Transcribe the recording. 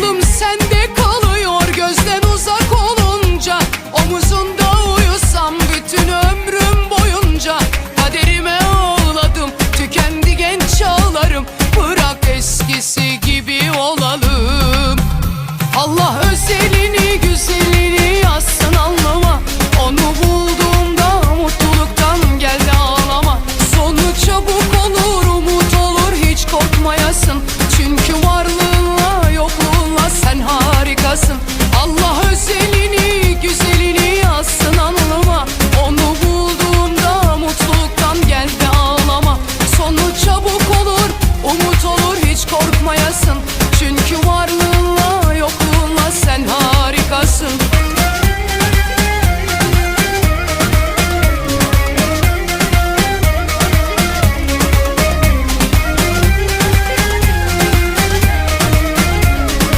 Aklım sende kalıyor gözden uzak olunca. Omuzunda uyusam bütün ömrüm boyunca. Kaderime ağladım tükendi genç ağlarım. Bırak eskisi gibi olalım. Allah Allah özelini güzelini yazsın Onu bulduğunda mutluluktan gel ağlama. Sonu çabuk olur umut olur hiç korkmayasın. Çünkü var